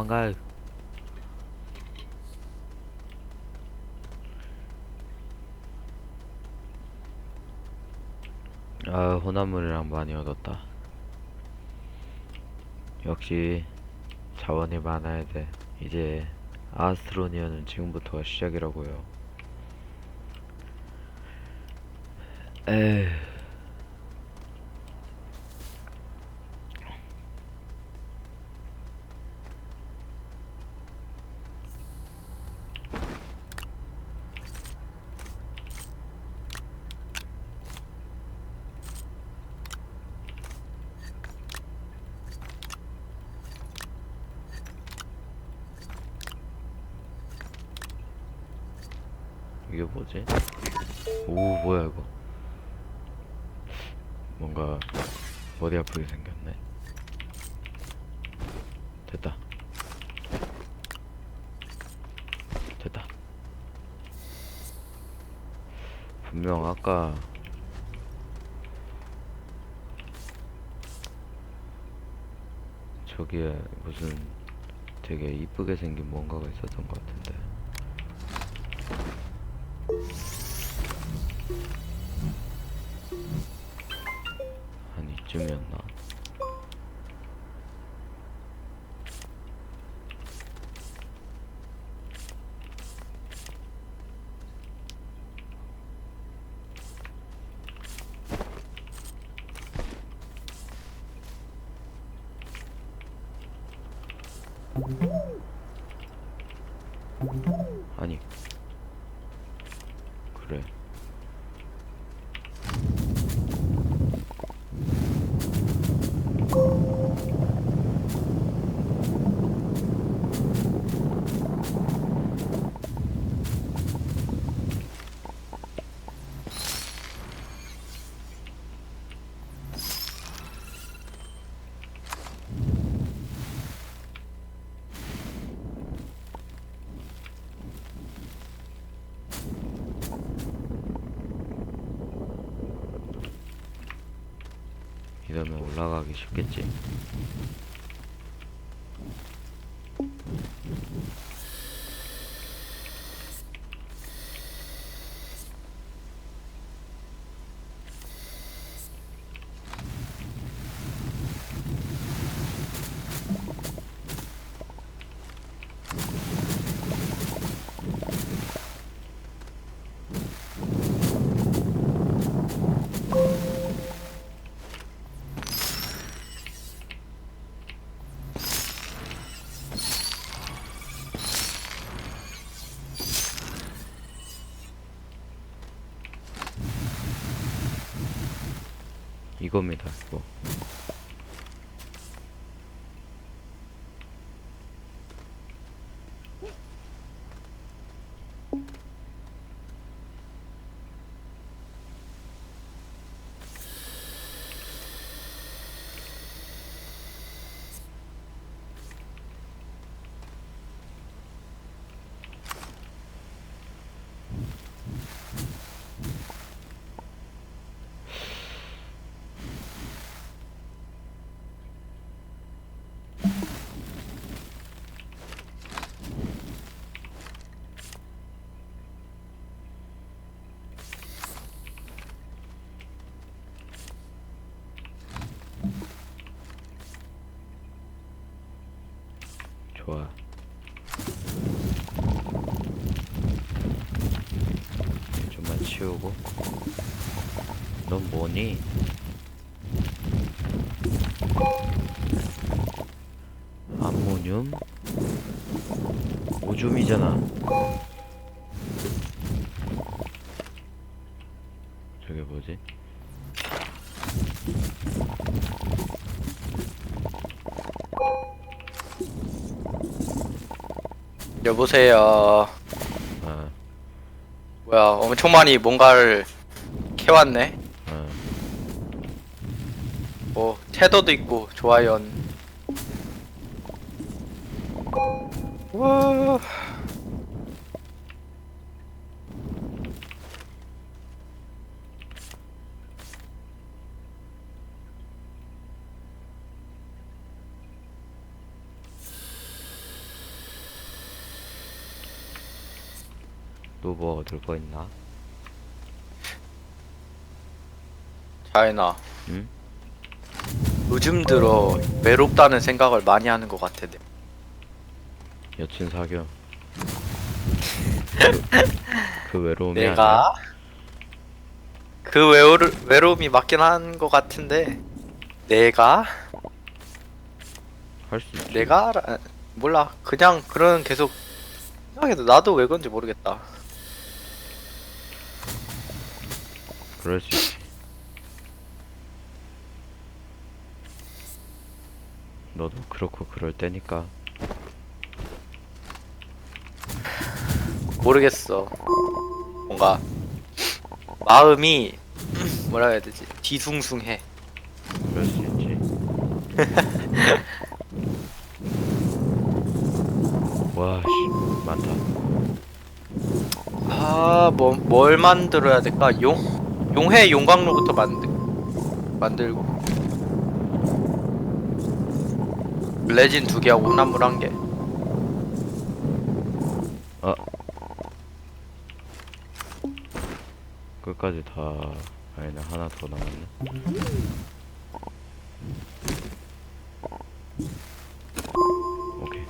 도망가. 아, 혼합물이랑 많이 얻었다. 역시 자원이 많아야 돼. 이제 아스트로니아는 지금부터가 시작이라고요. 에휴. 이게 뭐지? 오 뭐야 이거? 뭔가 머리 아프게 생겼네. 됐다. 됐다. 분명 아까 저기에 무슨 되게 이쁘게 생긴 뭔가가 있었던 것 같은데 아니 그래 이러면 올라가기 쉽겠지 이겁니다. 이거 좋아 좀만 치우고 넌 뭐니? 암모늄? 오줌이잖아 저게 뭐지? 여보세요. 아, 뭐야, 엄청 많이 뭔가를 캐왔네. 아, 뭐, 태도도 있고, 좋아요. 와. 또 뭐 얻을 거 있나? 자이나 응? 요즘 들어 외롭다는 생각을 많이 하는 것 같아 내. 여친 사겨. 그, 그 외로움이 내가 그 외로를, 외로움이 맞긴 한 것 같은데 내가 할 수 있지. 내가 알아- 몰라 그냥 그런 계속 생각해도 나도 왜 그런지 모르겠다 그럴 수 있지. 너도 그렇고 그럴 때니까. 모르겠어 뭔가 마음이 뭐라 해야 되지 뒤숭숭해 그럴 수 있지. 와, 씨, 많다. 아, 뭐, 뭘 만들어야 될까? 용, 용해 용광로부터 만들, 만들고. 레진 두 개하고 혼합물 한 개. 아. 끝까지 다, 아니네, 하나 더 남았네. 오케이.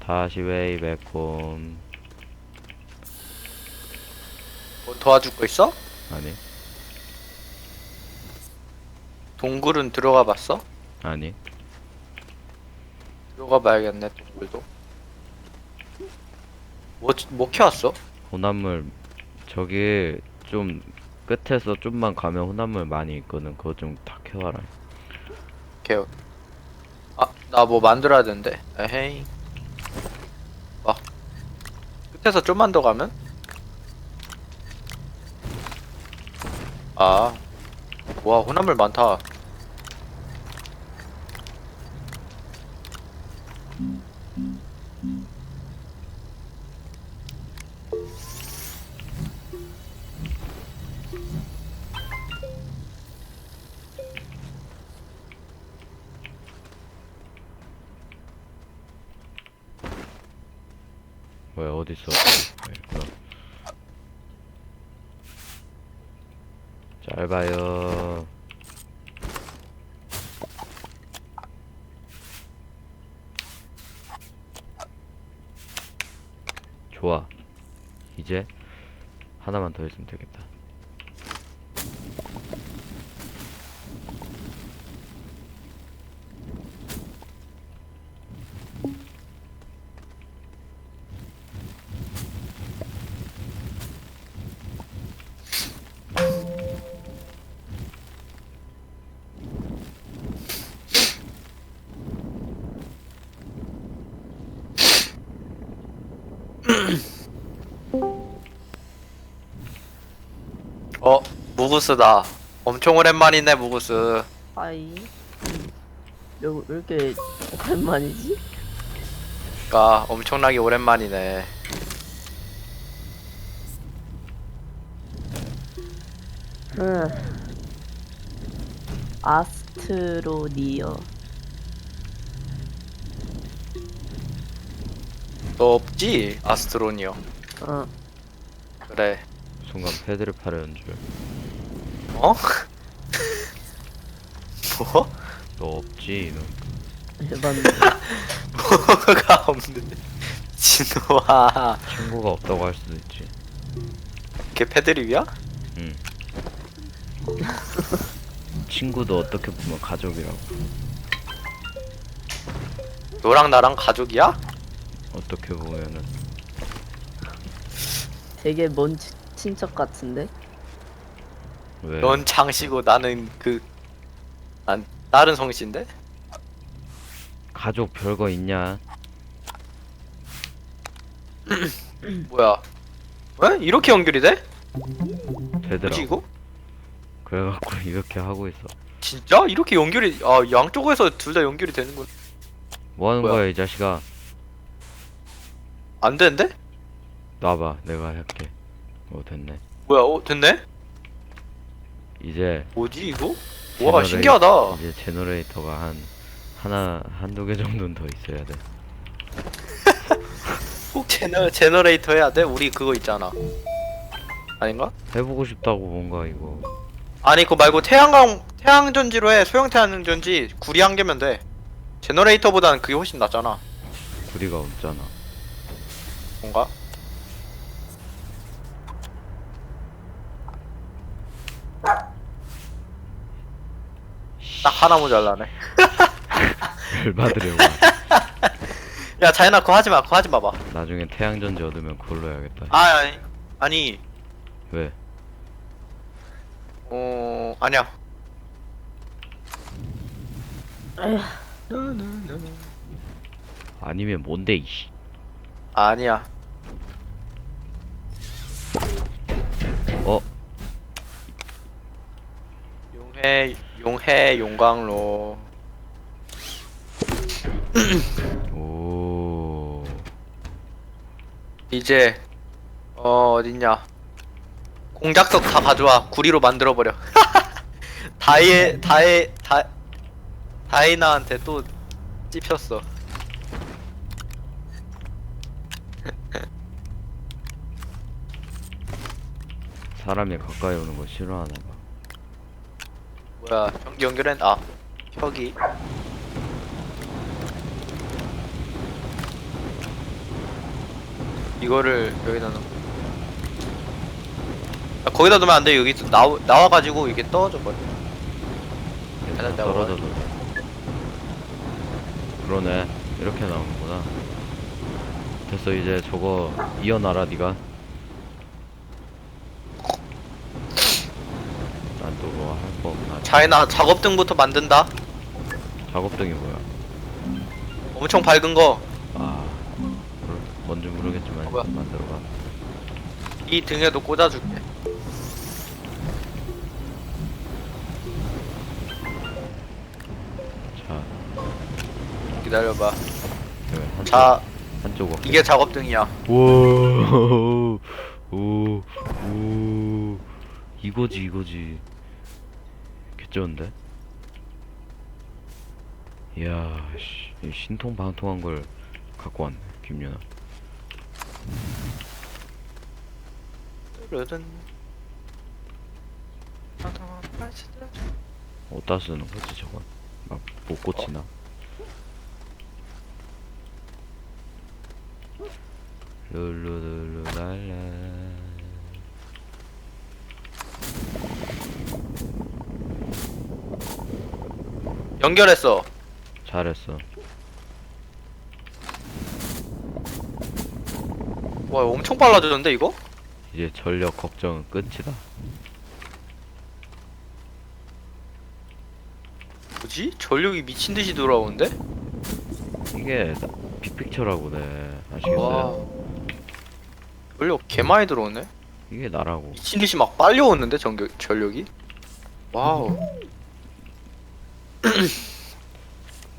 다시 웨이 백홈. 뭐 도와줄 거 있어? 아니, 동굴은 들어가 봤어? 아니. 들어가 봐야겠네, 동굴도. 뭐, 뭐 키웠어? 혼합물, 저기, 좀, 끝에서 좀만 가면 혼합물 많이 있거든. 그거 좀 다 캐와라. 오케이. 아, 나 뭐 만들어야 되는데. 에헤이. 아. 끝에서 좀만 더 가면? 아. 와, 혼합물 많다. 뭐야, 어딨어? 네, 있구나. 잘 봐요. 좋아. 이제 하나만 더 있으면 되겠다. 무구스다. 엄청 오랜만이네, 무구스. 아이 왜, 왜 이렇게 오랜만이지? 가 엄청나게 오랜만이네. 흠 아스트로니어 너 없지? 아스트로니어. 어 그래. 순간 패드를 파려는 줄. 어? 뭐? 너 없지? 너. 해봤는데 뭐가 없는데. 진호아. 친구가 없다고 할 수도 있지. 걔 패드립이야? 응. 친구도 어떻게 보면 가족이라고. 너랑 나랑 가족이야? 어떻게 보면은 되게 먼 치- 친척 같은데? 왜? 넌 장씨고 나는 그, 난 다른 성씨인데? 가족 별거 있냐? 뭐야? 왜? 이렇게 연결이 돼? 되더라. 이거? 그래갖고 이렇게 하고 있어. 진짜? 이렇게 연결이, 아, 양쪽에서 둘 다 연결이 되는군. 뭐 하는 뭐야? 거야 이 자식아? 안 되는데? 놔봐, 내가 할게. 어 됐네. 뭐야, 어, 됐네? 이제 뭐지 이거? 와, 제너레이- 신기하다. 이제 제너레이터가 한 하나 한두 개 정도는 더 있어야 돼. 꼭 제너 제너레이터 해야 돼? 우리 그거 있잖아. 아닌가? 해보고 싶다고 뭔가 이거 아니 그거 말고 태양광 태양전지로 해. 소형 태양전지 구리 한 개면 돼. 제너레이터보다는 그게 훨씬 낫잖아. 구리가 없잖아 뭔가? 딱 하나 모자라네. 열받으려고 야 자연아 그거 하지 마. 그거 하지 마 봐. 나중에 태양전지 얻으면 그걸로 해야겠다 아 아니 아니 왜? 어 아니야. 아니면 뭔데 이씨 아니야. 용해 용해 용광로. 오 이제 어 어딨냐? 공작석 다 가져와. 구리로 만들어 버려. 다이 다이 다 다이나한테 또 찝혔어. 사람이 가까이 오는 거 싫어하나 봐 뭐야 연결한 아 혁이. 이거를 여기다 넣 아, 거기다 넣으면 안 돼. 여기 나와 나와가지고 이게 떠져 버려. 얘들아, 하나 떨어져도 돼 그러네. 이렇게 나오는구나. 됐어 이제 저거 이어놔라 니가 난 거 없나? 자이나 작업등부터 만든다. 작업등이 뭐야? 엄청 밝은 거. 이아 모르, 뭔지 모르겠지만 어, 뭐야? 만들어봐. 등에도 꽂아줄게. 자. 기다려봐. 그래 한쪽 자 한쪽 어깨. 이게 작업등이야. 우와. 오, 오, 이거지 이거지 개쩌는데? 이야 씨, 이 신통 방통한 걸 갖고 왔네 김윤아 르른 어디다 쓰는 거지 저건 막못 고치나? 룰루룰루랄라 연결했어 잘했어 와 엄청 빨라졌는데 이거? 이제 전력 걱정은 끝이다 뭐지? 전력이 미친 듯이 돌아오는데? 이게 나- 빅픽처라고 네 아시겠어요? 와 전력 개 많이 들어오네 이게 나라고 미친 듯이 막 빨리 오는데 전격, 전력이? 와우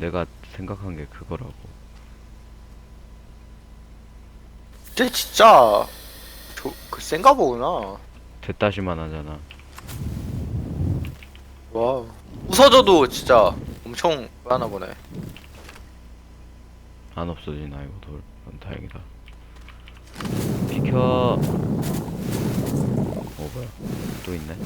내가 생각한 게 그거라고. 근데 진짜 저, 그 센가 보구나. 됐다시만 하잖아. 와우. 부서져도 진짜 엄청 하나 보네. 안 없어지나 이거 돌. 그럼 다행이다. 비켜. 어 뭐야. 또 있네